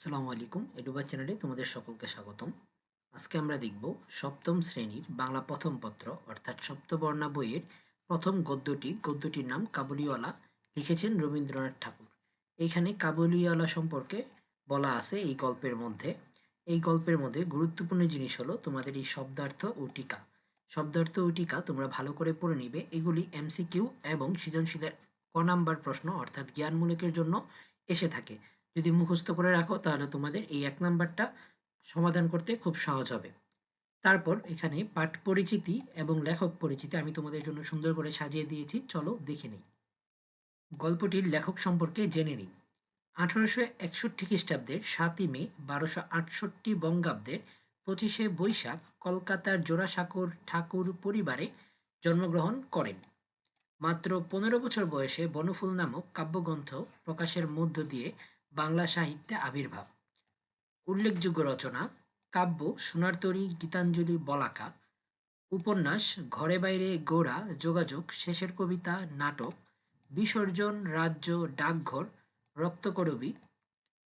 আসসালামু আলাইকুম, এডুবা চ্যানেলে তোমাদের সকলকে স্বাগতম। আজকে আমরা দেখব সপ্তম শ্রেণির বাংলা প্রথম পত্র, অর্থাৎ সপ্তবর্ণা বইয়ের প্রথম গদ্যটি। গদ্যটির নাম কাবুলিওয়ালা, লিখেছেন রবীন্দ্রনাথ ঠাকুর। এইখানে কাবুলিওয়ালা সম্পর্কে বলা আছে এই গল্পের মধ্যে। এই গল্পের মধ্যে গুরুত্বপূর্ণ জিনিস হলো তোমাদের এই শব্দার্থ ও টিকা। শব্দার্থ ও টিকা তোমরা ভালো করে পড়ে নিবে। এগুলি এমসিকিউ এবং সৃজনশীলের ক নাম্বার প্রশ্ন, অর্থাৎ জ্ঞানমূলকের জন্য এসে থাকে। যদি মুখস্থ করে রাখো, তাহলে তোমাদের এই এক নাম্বারটা সমাধান করতে খুব সহজ হবে। তারপর এখানে পাঠ পরিচিতি এবং লেখক পরিচিতি আমি তোমাদের জন্য সুন্দর করে সাজিয়ে দিয়েছি। চলো দেখে নিই। গল্পটির লেখক সম্পর্কে জেনে নিই। আঠারোশো একষট্টি খ্রিস্টাব্দের সাতই মে, বারোশো আটষট্টি বঙ্গাব্দের পঁচিশে বৈশাখ কলকাতার জোড়াসাঁকোর ঠাকুর পরিবারে জন্মগ্রহণ করেন। মাত্র পনেরো বছর বয়সে বনফুল নামক কাব্যগ্রন্থ প্রকাশের মধ্য দিয়ে বাংলা সাহিত্যে আবির্ভাব। উল্লেখযোগ্য রচনা, কাব্য, সোনার তরী, গীতাঞ্জলি, বলাকা, উপন্যাস, ঘরে বাইরে গোড়া, যোগাযোগ, শেষের কবিতা, নাটক, বিসর্জন, রাজ্য, ডাকঘর, রক্তকরবী,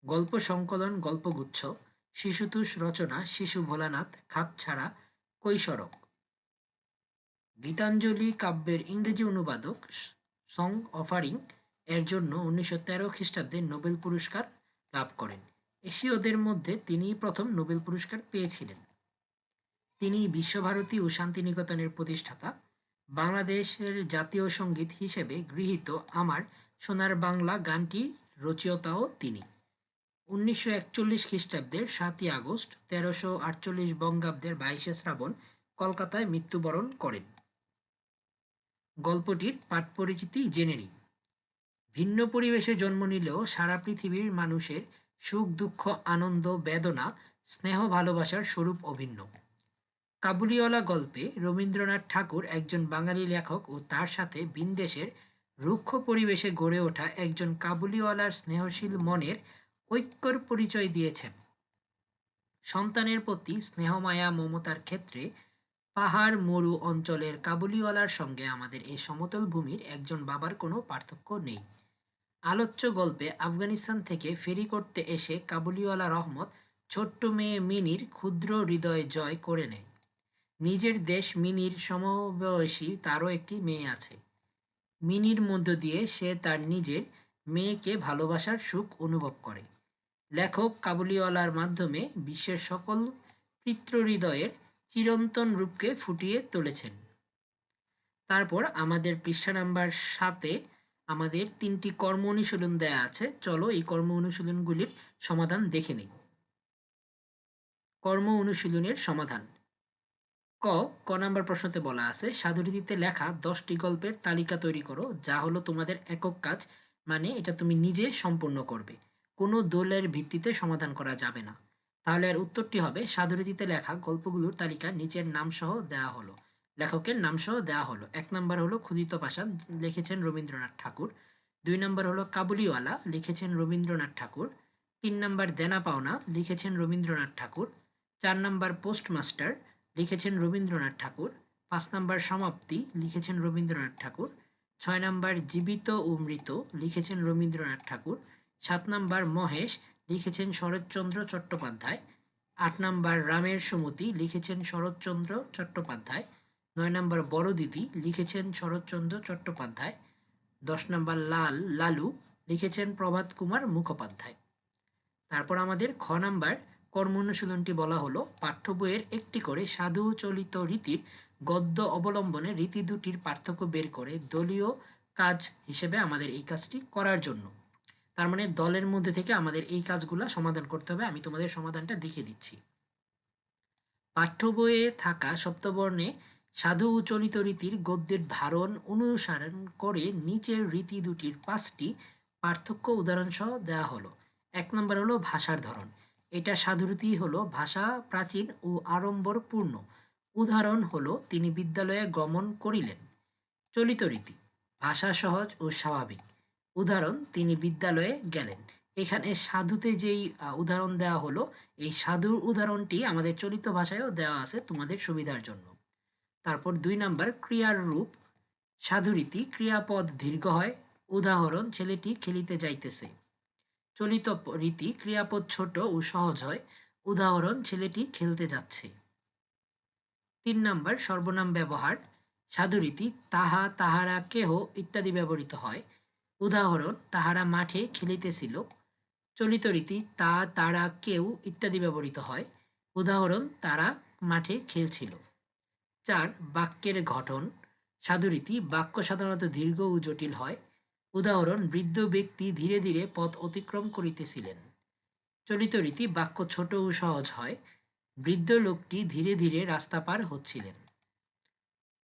গল্প সংকলন, গল্পগুচ্ছ, শিশুতোষ রচনা, শিশু ভোলানাথ খাপছাড়া কৈশরক। গীতাঞ্জলি কাব্যের ইংরেজি অনুবাদক, সং অফারিং এর জন্য উনিশশো তেরো খ্রিস্টাব্দে নোবেল পুরস্কার লাভ করেন। এশীয়দের মধ্যে তিনিই প্রথম নোবেল পুরস্কার পেয়েছিলেন। তিনি বিশ্বভারতী ও শান্তিনিকেতনের প্রতিষ্ঠাতা, বাংলাদেশের জাতীয় সংগীত হিসেবে গৃহীত আমার সোনার বাংলা গানটির রচয়িতাও তিনি। উনিশশো একচল্লিশ খ্রিস্টাব্দের সাতই আগস্ট তেরোশো আটচল্লিশ বঙ্গাব্দের বাইশে শ্রাবণ কলকাতায় মৃত্যুবরণ করেন। গল্পটির পাঠ পরিচিতি জেনে নিই ভিন্ন পরিবেশে জন্ম নিলেও সারা পৃথিবীর মানুষের সুখ, দুঃখ, আনন্দ, বেদনা, স্নেহ, ভালোবাসার স্বরূপ অভিন্ন। কাবুলিওয়ালা গল্পে রবীন্দ্রনাথ ঠাকুর একজন বাঙালি লেখক ও তার সাথে বিন্দেশের রুক্ষ পরিবেশে গড়ে ওঠা একজন কাবুলিওয়ালার স্নেহশীল মনের ঐক্যর পরিচয় দিয়েছেন। সন্তানের প্রতি স্নেহমায়া, মমতার ক্ষেত্রে পাহাড়, মরু অঞ্চলের কাবুলিওয়ালার সঙ্গে আমাদের এই সমতল ভূমির একজন বাবার কোনো পার্থক্য নেই। আলোচ্য গল্পে আফগানিস্তান থেকে ফেরি করতে এসে কাবুলিওয়ালা রহমত ছোট্ট মেয়ে মিনির ক্ষুদ্র হৃদয় জয় করে নেয়। নিজের দেশ মিনির সমবয়সী তারও একটি মেয়ে আছে। মিনির মধ্য দিয়ে সে তার নিজের মেয়েকে ভালোবাসার সুখ অনুভব করে। লেখক কাবুলিওয়ালার মাধ্যমে বিশ্বের সকল পিতৃহৃদয়ের চিরন্তন রূপকে ফুটিয়ে তুলেছেন। তারপর আমাদের পৃষ্ঠা নাম্বার সাতে আমাদের তিনটি কর্ম অনুশীলন দেয়া আছে। চলো এই কর্ম অনুশীলনগুলির সমাধান দেখে নিই। কর্ম অনুশীলনের সমাধান। ক ক নাম্বার প্রশ্নতে বলা আছে, সাধুরীতিতে লেখা দশটি গল্পের তালিকা তৈরি করো, যা হলো তোমাদের একক কাজ মানে এটা তুমি নিজে সম্পূর্ণ করবে। কোনো দলের ভিত্তিতে সমাধান করা যাবে না। তাহলে আর উত্তরটি হবে, সাধুরীতিতে লেখা গল্পগুলোর তালিকা নিচের নাম সহ দেওয়া হলো। লেখকের নাম সহ দেওয়া হলো। এক নম্বর হলো ক্ষুদিত পাশান, লিখেছেন রবীন্দ্রনাথ ঠাকুর। দুই নম্বর হলো কাবুলিওয়ালা, লিখেছেন রবীন্দ্রনাথ ঠাকুর। তিন নম্বর দেনা পাওনা, লিখেছেন রবীন্দ্রনাথ ঠাকুর। চার নম্বর পোস্টমাস্টার, লিখেছেন রবীন্দ্রনাথ ঠাকুর। পাঁচ নম্বর সমাপ্তি, লিখেছেন রবীন্দ্রনাথ ঠাকুর। ছয় নম্বর জীবিত ও মৃত, লিখেছেন রবীন্দ্রনাথ ঠাকুর। সাত নম্বর মহেশ, লিখেছেন শরৎচন্দ্র চট্টোপাধ্যায়। আট নম্বর রামের সুমতি, লিখেছেন শরৎচন্দ্র চট্টোপাধ্যায়। নয় নম্বর বড় দিদি লিখেছেন শরৎচন্দ্র চট্টোপাধ্যায়। দশ নম্বর লাল লালু লিখেছেন প্রভাত কুমার মুখোপাধ্যায়। তারপর আমাদের খ নাম্বার কর্ম অনুশীলনটি বলা হলো, পাঠ্য বইয়ের একটি করে সাধু চলিত রীতির গদ্য অবলম্বনে রীতি দুটির পার্থক্য বের করে দলীয় কাজ হিসেবে আমাদের এই কাজটি করার জন্য। তার মানে দলের মধ্যে থেকে আমাদের এই কাজগুলো সমাধান করতে হবে, আমি তোমাদের সমাধানটা দেখিয়ে দিচ্ছি। পাঠ্য বইয়ে থাকা সপ্তবর্ণে সাধু চলিত রীতির গদ্যের ধারণ অনুসরণ করে নিচের রীতি দুটির পাঁচটি পার্থক্য উদাহরণ সহ দেওয়া হলো। এক নম্বর হলো ভাষার ধরন। এটা সাধুরীতি হলো ভাষা প্রাচীন ও আড়ম্বরপূর্ণ। উদাহরণ হলো তিনি বিদ্যালয়ে গমন করিলেন। চলিত রীতি। ভাষা সহজ ও স্বাভাবিক। উদাহরণ, তিনি বিদ্যালয়ে গেলেন। এখানে সাধুতে যেই উদাহরণ দেওয়া হলো, এই সাধুর উদাহরণটি আমাদের চলিত ভাষায়ও দেওয়া আছে তোমাদের সুবিধার জন্য। তারপর দুই নাম্বার, ক্রিয়ার রূপ। সাধুরীতি, ক্রিয়াপদ দীর্ঘ হয়। উদাহরণ, ছেলেটি খেলিতে যাইতেছে। চলিত রীতি, ক্রিয়াপদ ছোট ও সহজ হয়। উদাহরণ, ছেলেটি খেলতে যাচ্ছে। তিন নাম্বার, সর্বনাম ব্যবহার। সাধুরীতি, তাহা, তাহারা কেহ ইত্যাদি ব্যবহৃত হয়। উদাহরণ, তাহারা মাঠে খেলিতেছিল। চলিত রীতি, তা, তারা কেউ ইত্যাদি ব্যবহৃত হয়। উদাহরণ, তারা মাঠে খেলছিল। চার বাক্যের গঠন। সাধুরীতি, বাক্য সাধারণত দীর্ঘ ও জটিল হয়। উদাহরণ, বৃদ্ধ ব্যক্তি ধীরে ধীরে পথ অতিক্রম করিতেছিলেন। চলিত রীতি, বাক্য ছোট ও সহজ হয়। বৃদ্ধ লোকটি ধীরে ধীরে রাস্তা পার হচ্ছিলেন।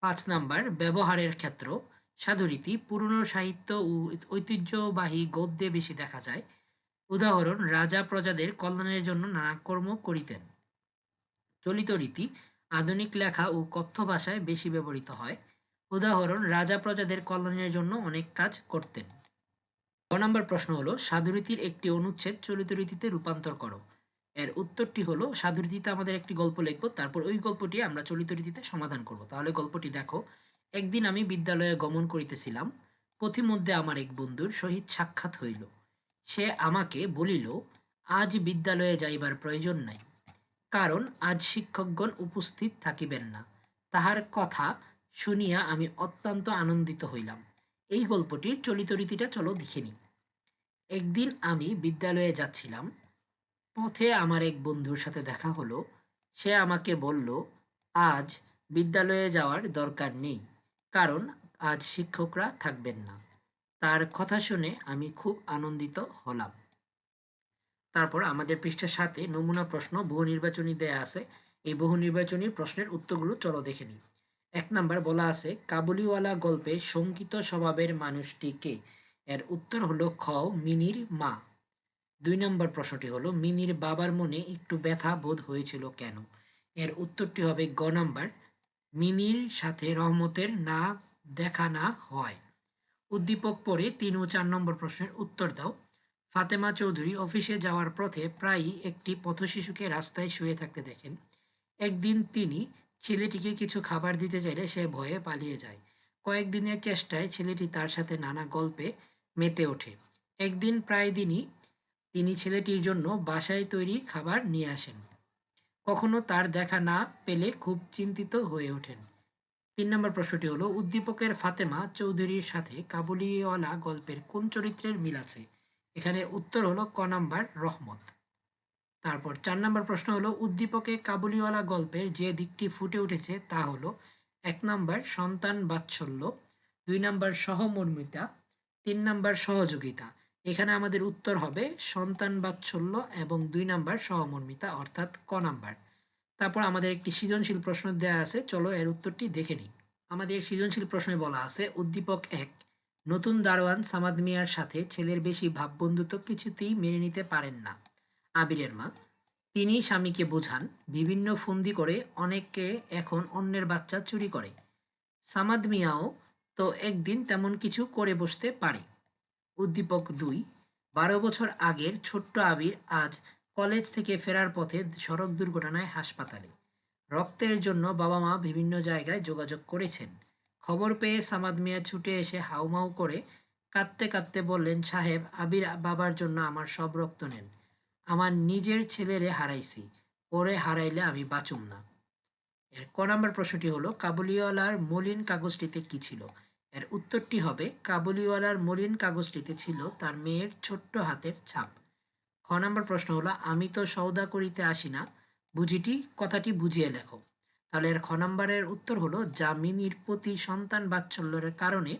পাঁচ নাম্বার, ব্যবহারের ক্ষেত্র। সাধুরীতি, পুরনো সাহিত্য ও ঐতিহ্যবাহী গদ্যে বেশি দেখা যায়। উদাহরণ, রাজা প্রজাদের কল্যাণের জন্য নানা কর্ম করিতেন। চলিত রীতি আধুনিক লেখা ও কথ্য ভাষায় বেশি ব্যবহৃত হয়। উদাহরণ, রাজা প্রজাদের কল্যাণের জন্য অনেক কাজ করতেন। ক নম্বর প্রশ্ন হলো, সাধুরীতির একটি অনুচ্ছেদ চলিত রীতিতে রূপান্তর করো। এর উত্তরটি হলো, সাধুরীতিতে আমাদের একটি গল্প লিখব, তারপর ওই গল্পটি আমরা চলিত রীতিতে সমাধান করব। তাহলে গল্পটি দেখো, একদিন আমি বিদ্যালয়ে গমন করিতেছিলাম, পথিমধ্যে আমার এক বন্ধুর সহিত সাক্ষাৎ হইল। সে আমাকে বলিল, আজ বিদ্যালয়ে যাইবার প্রয়োজন নাই। কারণ আজ শিক্ষকগণ উপস্থিত থাকিবেন না। তাহার কথা শুনিয়া আমি অত্যন্ত আনন্দিত হইলাম। এই গল্পটির চলিত রীতিটা চলো দেখে নিই। একদিন আমি বিদ্যালয়ে যাচ্ছিলাম। পথে আমার এক বন্ধুর সাথে দেখা হলো। সে আমাকে বলল, আজ বিদ্যালয়ে যাওয়ার দরকার নেই, কারণ আজ শিক্ষকরা থাকবেন না। তার কথা শুনে আমি খুব আনন্দিত হলাম। তারপর আমাদের পৃষ্ঠার সাথে নমুনা প্রশ্ন বহু নির্বাচনী দেয়া আছে। এই বহু নির্বাচনী প্রশ্নের উত্তরগুলো চলো দেখে নিই। এক নাম্বার বলা আছে, কাবুলিওয়ালা গল্পে শঙ্কিত স্বভাবের মানুষটি কে? এর উত্তর হলো খ, মিনির মা। দুই নম্বর প্রশ্নটি হলো, মিনির বাবার মনে একটু ব্যথা বোধ হয়েছিল কেন? এর উত্তরটি হবে গ নাম্বার, মিনির সাথে রহমতের না দেখা না হয়। উদ্দীপক পরে তিন ও চার নম্বর প্রশ্নের উত্তর দাও। ফাতেমা চৌধুরী অফিসে যাওয়ার পথে প্রায়ই একটি পথশিশুকে রাস্তায় শুয়ে থাকতে দেখেন। একদিন তিনি ছেলেটিকে কিছু খাবার দিতে চাইলে সে ভয়ে পালিয়ে যায়। কয়েকদিনের চেষ্টায় ছেলেটি তার সাথে নানা গল্পে মেতে ওঠে। একদিন প্রায় দিনই তিনি ছেলেটির জন্য বাসায় তৈরি খাবার নিয়ে আসেন। কখনো তার দেখা না পেলে খুব চিন্তিত হয়ে ওঠেন। তিন নম্বর প্রশ্নটি হলো, উদ্দীপকের ফাতেমা চৌধুরীর সাথে কাবুলিওয়ালা গল্পের কোন চরিত্রের মিল আছে? এখানে উত্তর হলো ক নাম্বার রহমত। তারপর চার নম্বর প্রশ্ন হলো, উদ্দীপকে কাবুলিওয়ালা গল্পের যে দিকটি ফুটে উঠেছে তা হলো, এক নাম্বার সন্তান বাৎসল্য, দুই নাম্বার সহমর্মিতা, তিন নাম্বার সহযোগিতা। এখানে আমাদের উত্তর হবে সন্তান বাৎসল্য এবং দুই নাম্বার সহমর্মিতা, অর্থাৎ ক নাম্বার। তারপর আমাদের একটি সৃজনশীল প্রশ্ন দেওয়া আছে, চলো এর উত্তরটি দেখে নিই। আমাদের সৃজনশীল প্রশ্নে বলা আছে, উদ্দীপক এক নতুন দারোয়ান সামাদ মিয়ার সাথে ছেলের বেশি ভাববন্ধুত্ব কিছুতেই মেনে নিতে পারেন না। আবিরের মা। তিনি স্বামীকে বোঝান, বিভিন্ন ফন্দি করে অনেককে এখন অন্যের বাচ্চা চুরি করে। সামাদ মিয়াও তো একদিন তেমন কিছু করে বসতে পারে। উদ্দীপক দুই, বারো বছর আগের ছোট্ট আবির আজ কলেজ থেকে ফেরার পথে সড়ক দুর্ঘটনায় হাসপাতালে। রক্তের জন্য বাবা মা বিভিন্ন জায়গায় যোগাযোগ করেছেন। খবর পেয়ে সামাদ মিয়া ছুটে এসে হাউমাউ করে কাঁদতে কাঁদতে বললেন, সাহেব, আবির বাবার জন্য আমার সব রক্ত নেন। আমার নিজের ছেলেরে হারাইছি। ওরে হারাইলে আমি বাঁচুম না। এর ক নম্বর প্রশ্নটি হলো, কাবুলিওয়ালার মলিন কাগজটিতে কি ছিল? এর উত্তরটি হবে, কাবুলিওয়ালার মলিন কাগজটিতে ছিল তার মেয়ের ছোট্ট হাতের ছাপ। খ নম্বর প্রশ্ন হলো, আমি তো সৌদা করিতে আসি না। বুঝিটি, কথাটি বুঝিয়ে লেখো। তাহলে এর খ নম্বরের উত্তর হলো, জামিনীর প্রতি সন্তান বাৎসল্যের কারণে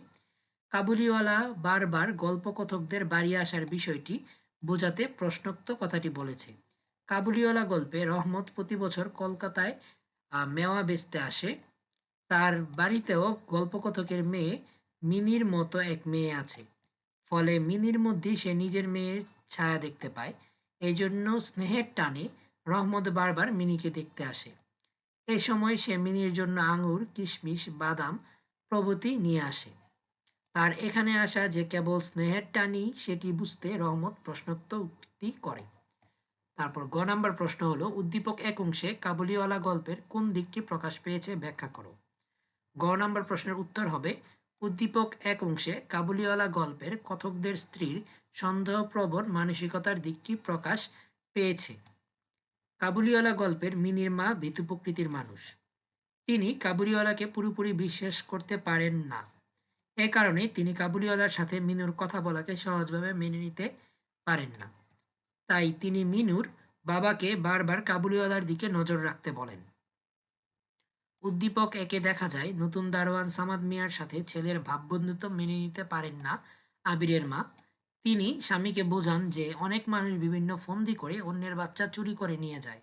কাবুলিওয়ালা বারবার গল্পকথকদের বাড়ি আসার বিষয়টি বোঝাতে প্রশ্নোক্ত কথাটি বলেছে। কাবুলিওয়ালা গল্পে রহমত প্রতি বছর কলকাতায় মেওয়া বেচতে আসে। তার বাড়িতেও গল্পকথকের মেয়ে মিনির মতো এক মেয়ে আছে। ফলে মিনির মধ্যে সে নিজের মেয়ের ছায়া দেখতে পায়। এই জন্য স্নেহের টানে রহমত বারবার মিনিকে দেখতে আসে। এই সময় সে মিনির জন্য আঙুর, কিশমিশ, বাদাম প্রভৃতি নিয়ে আসে। তার এখানে আসা যে কেবল স্নেহের টানি সেটি বুঝতে রহমত প্রশ্নোক্ত উক্তি করে। তারপর গ নাম্বার প্রশ্ন হলো, উদ্দীপক এক অংশে কাবুলিওয়ালা গল্পের কোন দিকটি প্রকাশ পেয়েছে ব্যাখ্যা করো। গ নাম্বার প্রশ্নের উত্তর হবে, উদ্দীপক এক অংশে কাবুলিওয়ালা গল্পের কথকদের স্ত্রীর সন্দেহপ্রবণ মানসিকতার দিকটি প্রকাশ পেয়েছে। কাবুলিওয়ালা গল্পের মিনির মা ভীতু প্রকৃতির মানুষ। তিনি কাবুলিওয়ালাকে পুরোপুরি বিশ্বাস করতে পারেন না। এ কারণে তিনি কাবুলিওয়ালার সাথে মিনুর কথা বলাকে সহজভাবে মেনে নিতে পারেন না। তাই তিনি মিনুর বাবাকে বারবার কাবুলিওয়ালার দিকে নজর রাখতে বলেন। উদ্দীপক একে দেখা যায় নতুন দারোয়ান সামাদ মিয়ার সাথে ছেলের ভাববন্ধুত্ব মেনে নিতে পারেন না আবিরের মা। তিনি স্বামীকে বোঝান যে অনেক মানুষ বিভিন্ন ফন্দি করে অন্যের বাচ্চা চুরি করে নিয়ে যায়।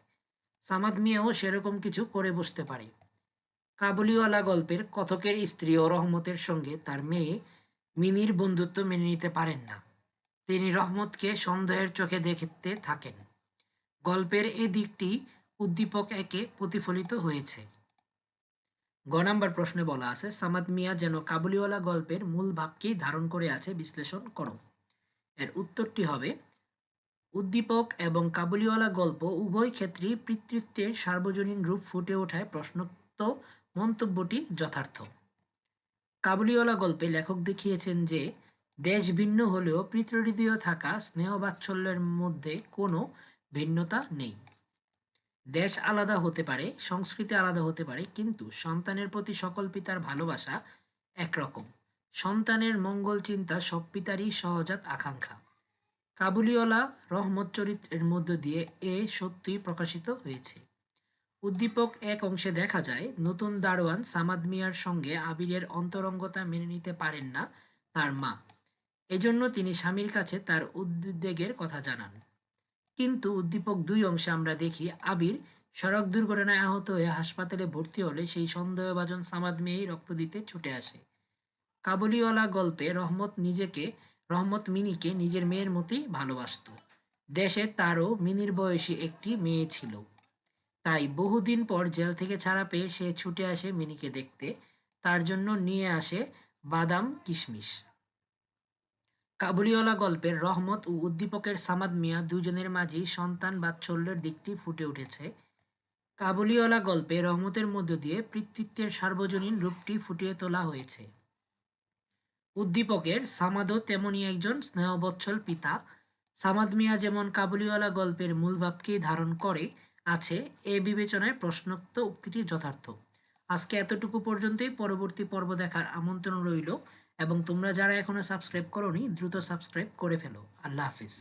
সামাদ মিয়াও সেরকম কিছু করে বসতে পারে। কাবুলিওয়ালা গল্পের কথকের স্ত্রী ও রহমতের সঙ্গে তার মেয়ে মিনির বন্ধুত্ব মেনে নিতে পারেন না। তিনি রহমতকে সন্দেহের চোখে দেখতে থাকেন। গল্পের এ দিকটি উদ্দীপক একে প্রতিফলিত হয়েছে। গ নাম্বার প্রশ্নে বলা আছে, সামাদ মিয়া যেন কাবুলিওয়ালা গল্পের মূল ভাবকেই ধারণ করে আছে, বিশ্লেষণ করো। এর উত্তরটি হবে, উদ্দীপক এবং কাবুলিওয়ালা গল্প উভয় ক্ষেত্রেই পিতৃত্বের সার্বজনীন রূপ ফুটে ওঠায় প্রশ্নোক্ত মন্তব্যটি যথার্থ। কাবুলিওয়ালা গল্পে লেখক দেখিয়েছেন যে, দেশ ভিন্ন হলেও পিতৃহৃদয় থাকা স্নেহ বাৎসল্যের মধ্যে কোনো ভিন্নতা নেই। দেশ আলাদা হতে পারে, সংস্কৃতি আলাদা হতে পারে, কিন্তু সন্তানের প্রতি সকল পিতার ভালোবাসা একরকম। সন্তানের মঙ্গল চিন্তা সব পিতারই সহজাত আকাঙ্ক্ষা। কাবুলিওয়ালা রহমত চরিত্রের মধ্য দিয়ে এ সত্যি প্রকাশিত হয়েছে। উদ্দীপক এক অংশে দেখা যায়, নতুন দারোয়ান সামাদ মিয়ার সঙ্গে আবিরের অন্তরঙ্গতা মেনে নিতে পারেন না তার মা। এজন্য তিনি স্বামীর কাছে তার উদ্বেগের কথা জানান। কিন্তু উদ্দীপক দুই অংশে আমরা দেখি, আবির সড়ক দুর্ঘটনায় আহত হয়ে হাসপাতালে ভর্তি হলে সেই সন্দেহভাজন সামাদ মেয়েই রক্ত দিতে ছুটে আসে। কাবুলিওয়ালা গল্পে রহমত নিজেকে, রহমত মিনিকে নিজের মেয়ের মতোই ভালোবাসত। দেশে তারও মিনির বয়সী একটি মেয়ে ছিল। তাই বহুদিন পর জেল থেকে ছাড়া পেয়ে সে ছুটে আসে মিনিকে দেখতে। তার জন্য নিয়ে আসে বাদাম কিশমিশ। কাবুলিওয়ালা গল্পের রহমত ও উদ্দীপকের সামাদ মিয়া দুজনের মাঝেই সন্তান বাৎসল্যের দিকটি ফুটে উঠেছে। কাবুলিওয়ালা গল্পে রহমতের মধ্য দিয়ে পিতৃত্বের সার্বজনীন রূপটি ফুটিয়ে তোলা হয়েছে। উদ্দীপকের সামাদও তেমনই একজন স্নেহবৎসল পিতা। সামাদ মিয়া যেমন কাবুলিওয়ালা গল্পের মূল ভাবকেই ধারণ করে, আছে এ বিবেচনায় প্রশ্নোক্ত উক্তিটি যথার্থ। আজকে এতটুকু পর্যন্তই, পরবর্তী পর্ব দেখার আমন্ত্রণ রইল এবং তোমরা যারা এখনও সাবস্ক্রাইব করনি, দ্রুত সাবস্ক্রাইব করে ফেলো। আল্লাহ হাফিজ।